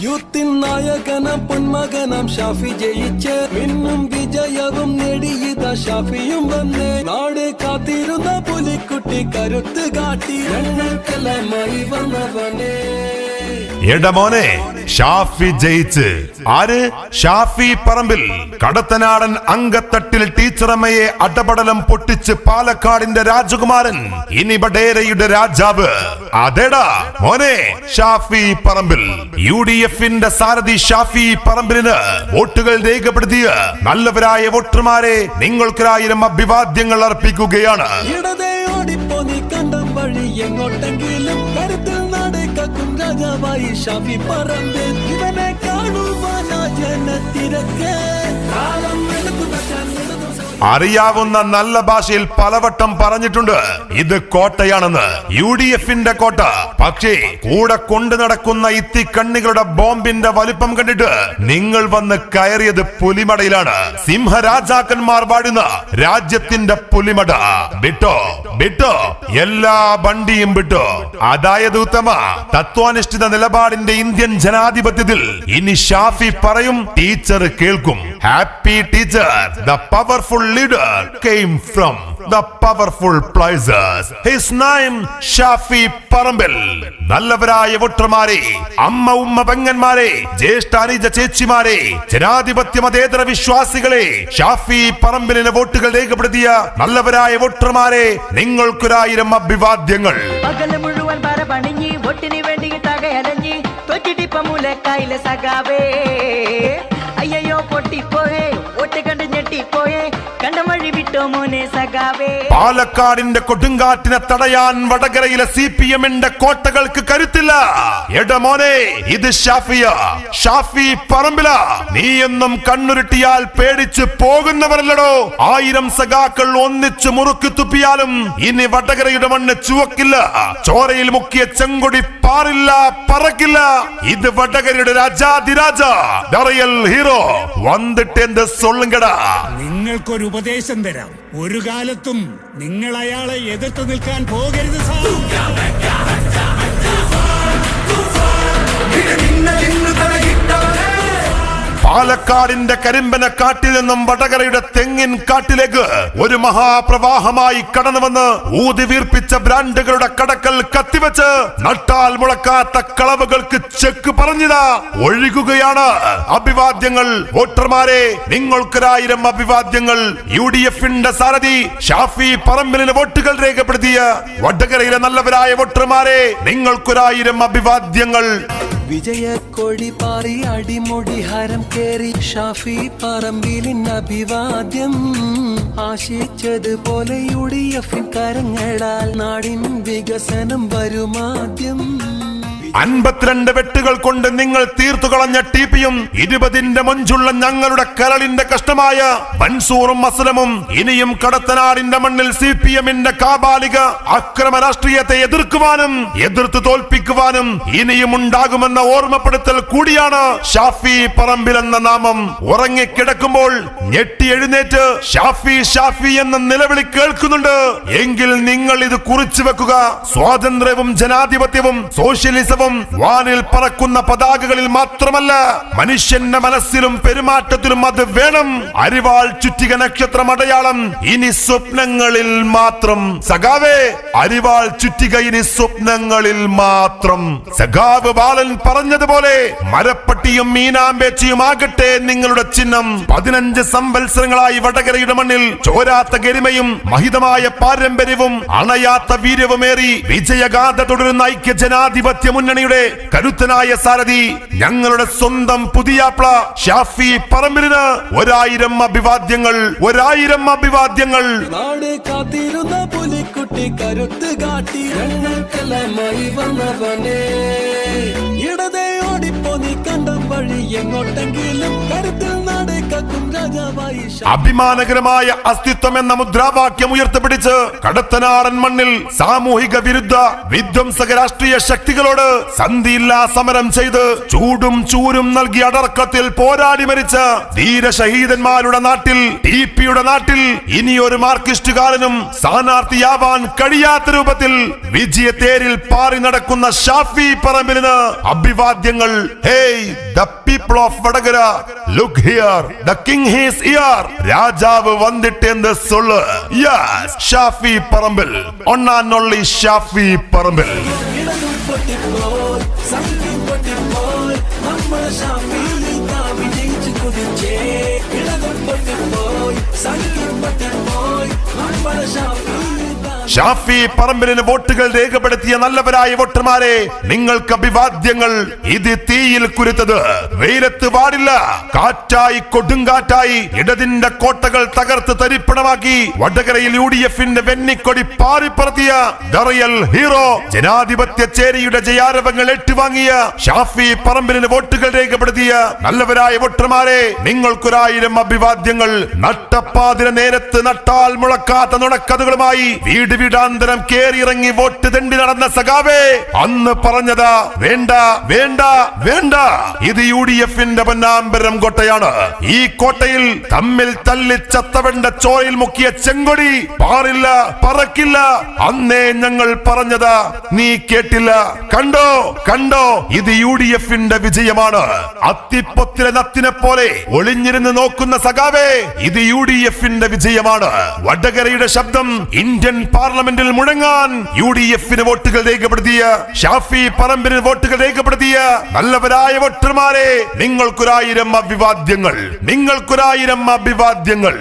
യൂത്തിൻ നായകനം പൊന്മകനം ഷാഫി ജയിച്ച് മിന്നും വിജയവും നേടിയത ഷാഫിയും വന്ന്. നാട് കാത്തിരുന്ന പുലിക്കുട്ടി കരുത്ത് കാട്ടി. ഞങ്ങൾക്കെല്ലാമായി വന്നവനെ. എടമോനെ ഷാഫി ജയിച്ച്. ആര്? ഷാഫി പറമ്പിൽ. കടത്തനാടൻ അങ്കത്തട്ടിൽ ടീച്ചറമ്മയെ അടപടലം പൊട്ടിച്ച് പാലക്കാടിന്റെ രാജകുമാരൻ ഇനി ബഡേരയുടെ രാജാവ്. അതേടാ മോനെ ഷാഫി പറമ്പിൽ. യു ഡി എഫിന്റെ സാരഥി ഷാഫി പറമ്പിലിന് വോട്ടുകൾ രേഖപ്പെടുത്തിയ നല്ലവരായ വോട്ടർമാരെ നിങ്ങൾക്കൊരായിരം അഭിവാദ്യങ്ങൾ അർപ്പിക്കുകയാണ്. ഓടിപ്പോ നീ വഴി എങ്ങോട്ടെങ്കിലും കരുത്തിൽ திறக்கும் ககவாய் ஷாஃபி பறந்து இவனை காணுவானா என திறக்க അറിയാവുന്ന നല്ല ഭാഷയിൽ പലവട്ടം പറഞ്ഞിട്ടുണ്ട്. ഇത് കോട്ടയാണെന്ന് യു ഡി എഫിന്റെ കോട്ട. പക്ഷേ കൂടെ കൊണ്ടു നടക്കുന്ന ഇത്തിക്കണ്ണികളുടെ ബോംബിന്റെ വലിപ്പം കണ്ടിട്ട് നിങ്ങൾ വന്ന് കയറിയത് പുലിമടയിലാണ്. സിംഹരാജാക്കന്മാർ വാഴുന്ന രാജ്യത്തിന്റെ പുലിമട. വിട്ടോ വിട്ടോ എല്ലാ ബണ്ടിയും വിട്ടോ. അതായത് ഉത്തമ തത്വാനിഷ്ഠിത നിലപാടിന്റെ ഇന്ത്യൻ ജനാധിപത്യത്തിൽ ഇനി ഷാഫി പറയും ടീച്ചർ കേൾക്കും. Happy teacher the powerful leader came from the powerful places his name Shafi Parambil നല്ലവരായ വോട്ടർമാരെ അമ്മ ഉമ്മ പെങ്ങന്മാരെ ജ്യേഷ്ഠ അനുജ ചേച്ചിമാരെ ജനാധിപത്യ മതേതര വിശ്വാസികളെ ഷാഫി പറമ്പിലിന് വോട്ടുകൾ രേഖപ്പെടുത്തിയ നല്ലവരായ വോട്ടർമാരെ നിങ്ങൾക്കൊരായിരം അഭിവാദ്യങ്ങൾ. മുഴുവൻ ഒട്ടിന് വേണ്ടിയിട്ടാകെ അലഞ്ഞ് തൊറ്റിട്ടിപ്പ മൂലക്കായിലെ സഖാവേ. பொட்டி போயே ஒட்டு கண்டு நெட்டி போயே പാലക്കാടിന്റെ കൊടുങ്കാറ്റിനെ തടയാൻ വടകരയിലെ സി പി എമ്മിന്റെ കോട്ടകൾക്ക് കരുത്തില്ല. എടമോനെ ഇത് ഷാഫിയ. ഷാഫി പറമ്പില. നീ എന്നും കണ്ണുരുട്ടിയാൽ പേടിച്ച് പോകുന്നവരല്ലടോ. ആയിരം സഖാക്കൾ ഒന്നിച്ച് മുറുക്കി തുപ്പിയാലും ഇനി വടകരയുടെ മണ്ണ് ചുവക്കില്ല. ചോരയിൽ മുക്കിയ ചെങ്കൊടി പാറില്ല പറക്കില്ല. ഇത് വടകരയുടെ രാജാതിരാജ. ഹീറോ വന്നിട്ട് എന്ത് സൊള്ളുങ്കടാ? നിങ്ങൾക്കൊരു ഉപദേശം തരാം. ഒരു കാലത്തും നിങ്ങൾ അയാളെ എതിർത്ത് നിൽക്കാൻ പോകരുത് സാർ. പാലക്കാടിന്റെ കരിമ്പന കാട്ടിൽ നിന്നും വടകരയുടെ തെങ്ങിൻ കാട്ടിലേക്ക് ഒരു മഹാപ്രവാഹമായി കടന്നു വന്ന് ഊതി വീർപ്പിച്ച ബ്രാൻഡുകളുടെ കടക്കൽ കത്തിവെച്ച് നട്ടാൽ മുളക്കാത്ത കളവുകൾക്ക് ചെക്ക് പറഞ്ഞിതാ. ഒഴുകുകയാണ്. അഭിവാദ്യങ്ങൾ വോട്ടർമാരെ നിങ്ങൾക്കൊരായിരം അഭിവാദ്യങ്ങൾ യു ഡി എഫിന്റെ സാരഥി ഷാഫി പറമ്പിലിന് വോട്ടുകൾ രേഖപ്പെടുത്തിയ വടകരയിലെ നല്ലവരായ വോട്ടർമാരെ നിങ്ങൾക്കൊരായിരം അഭിവാദ്യങ്ങൾ. വിജയക്കൊടി പാറി അടിമുടി ഹരം കേറി ഷാഫി പറമ്പിലിൻ അഭിവാദ്യം. ആശിച്ചതുപോലെ യു ഡി എഫിൻ കരങ്ങളാൽ നാടിൻ വികസനം വരുമാദ്യം. അൻപത്തിരണ്ട് വെട്ടുകൾ കൊണ്ട് നിങ്ങൾ തീർത്തു കളഞ്ഞ ടി പിയും ഇരുപതിന്റെ മഞ്ചുള്ള ഞങ്ങളുടെ കരളിന്റെ കഷ്ടമായ മൻസൂറും അസ്ലമും ഇനിയും കടത്തനാടിന്റെ മണ്ണിൽ സി പി എമ്മിന്റെ കാബാലിക അക്രമ രാഷ്ട്രീയത്തെ എതിർക്കുവാനും എതിർത്ത് തോൽപ്പിക്കുവാനും ഇനിയും ഉണ്ടാകുമെന്ന ഓർമ്മപ്പെടുത്തൽ കൂടിയാണ് ഷാഫി പറമ്പിൽ എന്ന നാമം. ഉറങ്ങിക്കിടക്കുമ്പോൾ ഞെട്ടി എഴുന്നേറ്റ് ഷാഫി ഷാഫി എന്ന നിലവിളി കേൾക്കുന്നുണ്ട്. എങ്കിൽ നിങ്ങൾ ഇത് കുറിച്ചു വെക്കുക. സ്വാതന്ത്ര്യവും ജനാധിപത്യവും സോഷ്യലിസവും വാനിൽ പറക്കുന്ന പതാകകളിൽ മാത്രമല്ല മനുഷ്യന്റെ മനസ്സിലും പെരുമാറ്റത്തിലും അത് വേണം. അരിവാൾ ചുറ്റിക നക്ഷത്രം അടയാളം ഇനി സ്വപ്നങ്ങളിൽ മാത്രം. സഖാവേ അരിവാൾ ചുറ്റിക ഇനി സ്വപ്നങ്ങളിൽ മാത്രം. സഖാവ് ബാലൻ പറഞ്ഞതുപോലെ മരപ്പട്ടിയും മീനാമ്പേച്ചയും ആകട്ടെ നിങ്ങളുടെ ചിഹ്നം. പതിനഞ്ച് സംവത്സരങ്ങളായി വടകരയുടെ മണ്ണിൽ ചോരാത്ത ഗരിമയും മഹിതമായ പാരമ്പര്യവും അണയാത്ത വീര്യവുമേറി വിജയഗാഥ തുടരുന്ന ഐക്യ ജനാധിപത്യ മുന്നണിയുടെ കരുത്തനായ സാരഥി ഞങ്ങളുടെ സ്വന്തം പുതിയാപ്ല ഷാഫി പറമ്പിലിന് ഒരായിരം അഭിവാദ്യങ്ങൾ ഒരായിരം അഭിവാദ്യങ്ങൾ. പുലിക്കുട്ടി കരുത്ത് കാട്ടി വന്നവനേ. ഇടതേ ഓടിപ്പോ നീ കണ്ടം വഴി എങ്ങോട്ടെങ്കിലും രാജാവായി അഭിമാനകരമായ അസ്തിത്വം എന്ന മുദ്രാവാക്യം ഉയർത്തിപ്പിടിച്ച് കടത്തനാടൻ മണ്ണിൽ സാമൂഹിക വിരുദ്ധ വിധ്വംസക രാഷ്ട്രീയ ശക്തികളോട് സന്ധിയില്ലാ സമരം ചെയ്ത് ചൂടും ചൂരും നൽകി അടർക്കത്തിൽ പോരാടി മരിച്ച ധീരശഹീദന്മാരുടെ നാട്ടിൽ ടി പിയുടെ നാട്ടിൽ ഇനിയൊരു മാർക്കിസ്റ്റുകാരനും സ്ഥാനാർത്ഥിയാവാൻ കഴിയാത്ത രൂപത്തിൽ വിജയത്തേരിൽ പാറി നടക്കുന്ന ഷാഫി പറമ്പിലിന് അഭിവാദ്യങ്ങൾ. Hey the people of Vadakara look here king he's here രാജാവ് വന്നിട്ടെന്ന് സൊള്ളു യെസ് ഷാഫി പറമ്പിൽ. ഒണ്ണാനൊള്ളി ഷാഫി പറമ്പിൽ. ഇടതും ഷാഫി പറമ്പിലിന് വോട്ടുകൾ രേഖപ്പെടുത്തിയ നല്ലവരായ വോട്ടർമാരെ നിങ്ങൾക്ക് അഭിവാദ്യങ്ങൾ ഇത് തീയിൽ കുരുത്തത്. വെയിലത്ത് പാടില്ല കാറ്റായി കൊടുങ്കാറ്റായി ഇടതിന്റെ കോട്ടകൾ തകർത്ത് തരിപ്പണമാക്കി വടകരയിൽ യു ഡി എഫിന്റെ വെന്നിക്കൊടി പാറിപ്പറത്തിയ ദറിയൽ ഹീറോ ജനാധിപത്യ ചേരിയുടെ ജയാരവങ്ങൾ ഏറ്റുവാങ്ങിയ ഷാഫി പറമ്പിലിന് വോട്ടുകൾ രേഖപ്പെടുത്തിയ നല്ലവരായ വോട്ടർമാരെ നിങ്ങൾക്കൊരായിരം അഭിവാദ്യങ്ങൾ നട്ടപ്പാതിര നേരത്ത് നട്ടാൽ മുളക്കാത്ത നുണക്കഥകളുമായി വീട് വീടാന്തരം കേറിയിറങ്ങി വോട്ട് തെണ്ടി നടന്ന സഖാവേ അന്ന് പറഞ്ഞതാ വേണ്ട വേണ്ട വേണ്ട. ഇത് യു ഡി എഫിന്റെ പൊന്നാമ്പരം കോട്ടയാണ്. ഈ കോട്ടയിൽ തമ്മിൽ തല്ലി ചത്തവന്റെ ചോരയിൽ മുക്കിയ ചെങ്കൊടി പാറില്ല പറക്കില്ല. അന്നേ ഞങ്ങൾ പറഞ്ഞതാ നീ കേട്ടില്ല. കണ്ടോ കണ്ടോ ഇത് യു ഡി എഫിന്റെ വിജയമാണ്. അത്തിപ്പൊത്തിലെ നത്തിനെ പോലെ ഒളിഞ്ഞിരുന്ന് നോക്കുന്ന സഖാവേ ഇത് യു ഡി എഫിന്റെ വിജയമാണ്. വടകരയുടെ ശബ്ദം ഇന്ത്യൻ പാർലമെന്റിൽ മുഴങ്ങാൻ യു ഡി എഫിന് വോട്ടുകൾ രേഖപ്പെടുത്തിയ ഷാഫി പറമ്പിന് വോട്ടുകൾ രേഖപ്പെടുത്തിയ നല്ലവരായ വോട്ടർമാരെ നിങ്ങൾക്കൊരായിരം അഭിവാദ്യങ്ങൾ നിങ്ങൾക്കൊരായിരം അഭിവാദ്യങ്ങൾ.